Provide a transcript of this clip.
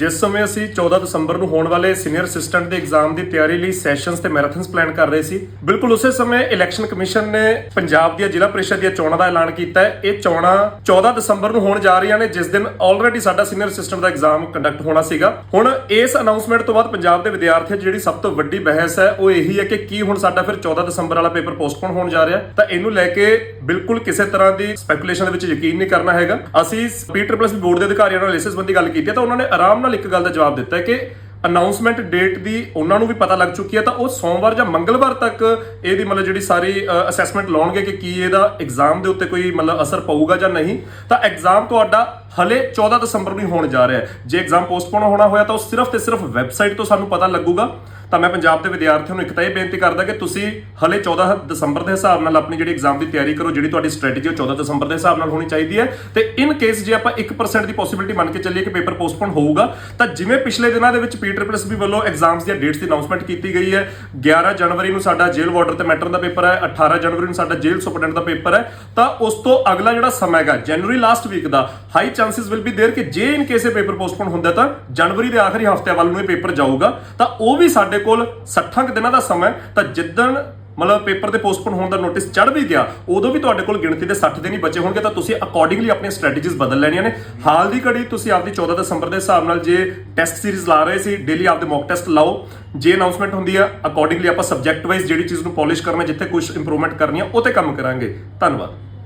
ਜਿਸ ਸਮੇਂ ਅਸੀਂ 14 ਦਸੰਬਰ ਨੂੰ ਹੋਣ ਵਾਲੇ ਸੀਨੀਅਰ ਅਸਿਸਟੈਂਟ ਦੇ ਐਗਜ਼ਾਮ ਦੀ ਤਿਆਰੀ ਲਈ ਸੈਸ਼ਨਸ ਤੇ ਮੈਰਾਥਨਸ ਪਲਾਨ ਕਰ ਰਹੇ ਸੀ, ਬਿਲਕੁਲ ਉਸੇ ਸਮੇਂ ਇਲੈਕਸ਼ਨ ਕਮਿਸ਼ਨ ਨੇ ਪੰਜਾਬ ਦੀਆਂ ਜ਼ਿਲ੍ਹਾ ਪ੍ਰੀਸ਼ਦ ਦੀਆਂ ਚੋਣਾਂ ਦਾ ਐਲਾਨ ਕੀਤਾ ਹੈ। ਇਹ ਚੋਣਾਂ 14 ਦਸੰਬਰ ਨੂੰ ਹੋਣ ਜਾ ਰਹੀਆਂ ਨੇ, ਜਿਸ ਦਿਨ ਆਲਰੇਡੀ ਸਾਡਾ ਸੀਨੀਅਰ ਅਸਿਸਟੈਂਟ ਦਾ ਐਗਜ਼ਾਮ ਕੰਡਕਟ ਹੋਣਾ ਸੀਗਾ। ਹੁਣ ਇਸ ਅਨਾਉਂਸਮੈਂਟ ਤੋਂ ਬਾਅਦ ਪੰਜਾਬ ਦੇ ਵਿਦਿਆਰਥੀਆਂ 'ਚ ਜਿਹੜੀ ਸਭ ਤੋਂ ਵੱਡੀ ਬਹਿਸ ਹੈ, ਉਹ ਇਹੀ ਹੈ ਕਿ ਕੀ ਹੁਣ ਸਾਡਾ ਫਿਰ 14 ਦਸੰਬਰ ਵਾਲਾ ਪੇਪਰ ਪੋਸਟਪੋਨ ਹੋਣ ਜਾ ਰਿਹਾ ਤਾਂ ਇਹਨੂੰ ਲੈ ਕੇ ਬਿਲਕੁਲ ਕਿਸੇ ਤਰ੍ਹਾਂ ਦੀ ਸਪੈਕੂਲੇਸ਼ਨ ਦੇ ਵਿੱਚ ਯਕੀਨ ਨਹੀਂ ਕਰਨਾ ਹੈਗਾ। ਅਸੀਂ ਪੀਟਰ ਪਲੱਸ ਬੋਰਡ ਦੇ ਅਧਿਕਾਰੀਆਂ ਨਾਲ ਇਸ ਸੰਬੰਧੀ ਗੱਲ ਕੀਤੀ ਤਾਂ ਉਹਨਾਂ ਨੇ ਆਰਾਮ ਨਾਲ ਇੱਕ ਗੱਲ ਦਾ ਜਵਾਬ ਦਿੱਤਾ ਹੈ ਕਿ ਅਨਾਉਂਸਮੈਂਟ ਡੇਟ ਦੀ ਉਹਨਾਂ ਨੂੰ ਵੀ ਪਤਾ ਲੱਗ ਚੁੱਕੀ ਹੈ ਤਾਂ ਉਹ ਸੋਮਵਾਰ ਜਾਂ ਮੰਗਲਵਾਰ ਤੱਕ ਇਹਦੀ ਮਤਲਬ ਜਿਹੜੀ ਸਾਰੀ ਅਸੈਸਮੈਂਟ ਲਾਉਣਗੇ ਕਿ ਕੀ ਇਹਦਾ ਐਗਜ਼ਾਮ ਦੇ ਉੱਤੇ ਕੋਈ ਮਤਲਬ ਅਸਰ ਪਊਗਾ ਜਾਂ ਨਹੀਂ। ਤਾਂ ਐਗਜ਼ਾਮ ਤੁਹਾਡਾ ਹਲੇ 14 ਦਸੰਬਰ ਨੂੰ ਹੋਣ ਜਾ ਰਿਹਾ ਹੈ। ਜੇ ਐਗਜ਼ਾਮ ਪੋਸਟਪੋਨ ਹੋਣਾ ਹੋਇਆ ਤਾਂ ਉਹ ਸਿਰਫ ਤੇ ਸਿਰਫ ਵੈਬਸਾਈਟ ਤੋਂ ਸਾਨੂੰ ਪਤਾ ਲੱਗੂਗਾ। ਤਾਂ ਮੈਂ ਪੰਜਾਬ ਦੇ ਵਿਦਿਆਰਥੀਆਂ ਨੂੰ ਇੱਕ ਤਾਂ ਇਹ ਬੇਨਤੀ ਕਰਦਾ ਕਿ ਤੁਸੀਂ ਹਲੇ 14 ਦਸੰਬਰ ਦੇ ਹਿਸਾਬ ਨਾਲ ਆਪਣੀ ਜਿਹੜੀ ਐਗਜ਼ਾਮ ਦੀ ਤਿਆਰੀ ਕਰੋ, ਜਿਹੜੀ ਤੁਹਾਡੀ ਸਟ੍ਰੈਟਜੀ ਉਹ 14 ਦਸੰਬਰ ਦੇ ਹਿਸਾਬ ਨਾਲ ਹੋਣੀ ਚਾਹੀਦੀ ਹੈ। ਤੇ ਇਨ ਕੇਸ ਜੇ ਆਪਾਂ 1% ਦੀ ਪੋਸਿਬਿਲਿਟੀ ਮੰਨ ਕੇ ਚੱਲੀਏ ਕਿ ਪੇਪਰ ਪੋਸਟਪੋਨ ਹੋਊਗਾ, ਤਾਂ ਜਿਵੇਂ ਪਿਛਲੇ ਦਿਨਾਂ ਦੇ ਵਿੱਚ ਪੀਟਰ ਪਲੱਸ ਵੱਲੋਂ ਐਗਜ਼ਾਮਸ ਦੀਆਂ ਡੇਟਸ ਦੀ ਅਨਾਉਂਸਮੈਂਟ ਕੀਤੀ ਗਈ ਹੈ 11 ਜਨਵਰੀ ਨੂੰ ਸਾਡਾ ਜੇਲ੍ਹ ਵਾਰਡਰ ਤੇ ਮੈਟਰ ਦਾ ਪੇਪਰ ਹੈ 18 ਜਨਵਰੀ ਨੂੰ ਸਾਡਾ ਜੇਲ੍ਹ ਸੁਪਰਡੈਂਟ ਦਾ ਪੇਪਰ ਹੈ, ਤਾਂ ਉਸ ਤੋਂ ਅਗਲਾ ਜਿਹੜਾ ਸਮਾਂ ਹੈਗਾ ਜਨਵਰੀ last week the high chances will be there ਕਿ ਜੇ ਇਨ ਕੇਸ ਇਹ ਪੇਪਰ ਪੋਸਟਪੋਨ ਹੁੰਦਾ ਤਾਂ ਜਨਵਰੀ ਦੇ ਆਖਰੀ ਹਫਤੇ ਵੱਲ ਨੂੰ ਇਹ ਪੇਪਰ ਜਾਊਗਾ ਤਾਂ ਉਹ ਵੀ ਸਾਡੇ ਕੋਲ 60 ਕੁ ਦਿਨਾਂ ਦਾ ਸਮਾਂ ਹੈ ਤਾਂ ਜਿੱਦਣ ਮਤਲਬ ਪੇਪਰ ਦੇ ਪੋਸਟਪੋਨ ਹੋਣ ਦਾ ਨੋਟਿਸ ਚੜ ਵੀ ਗਿਆ ਉਦੋਂ ਵੀ ਤੁਹਾਡੇ ਕੋਲ ਗਿਣਤੀ ਦੇ 60 ਦਿਨ ਹੀ ਬਚੇ ਹੋਣਗੇ ਤਾਂ ਤੁਸੀਂ ਅਕੋਰਡਿੰਗਲੀ ਆਪਣੀਆਂ ਸਟ੍ਰੈਟਜੀਜ਼ ਬਦਲ ਲੈਣੀਆਂ ਨੇ ਹਾਲ ਦੀ ਘੜੀ ਤੁਸੀਂ ਆਪਦੀ 14 ਦਸੰਬਰ ਦੇ ਹਿਸਾਬ ਨਾਲ ਜੇ ਟੈਸਟ ਸੀਰੀਜ਼ ਲਾ ਰਹੇ ਸੀ ਡੇਲੀ ਆਪਦੇ ਮੌਕ ਟੈਸਟ ਲਾਓ ਜੇ ਅਨਾਉਂਸਮੈਂਟ ਹੁੰਦੀ ਹੈ ਅਕੋਰਡਿੰਗਲੀ ਆਪਾਂ ਸਬਜੈਕਟ ਵਾਈਜ਼ ਜਿਹੜੀ ਚੀਜ਼ ਨੂੰ ਪਾਲਿਸ਼ ਕਰਨਾ ਜਿੱਥੇ ਕੁਝ ਇੰਪਰੂਵਮੈਂਟ ਕਰਨੀ ਹੈ ਉਹ ਤੇ ਕੰਮ ਕਰਾਂਗੇ ਧੰਨਵਾਦ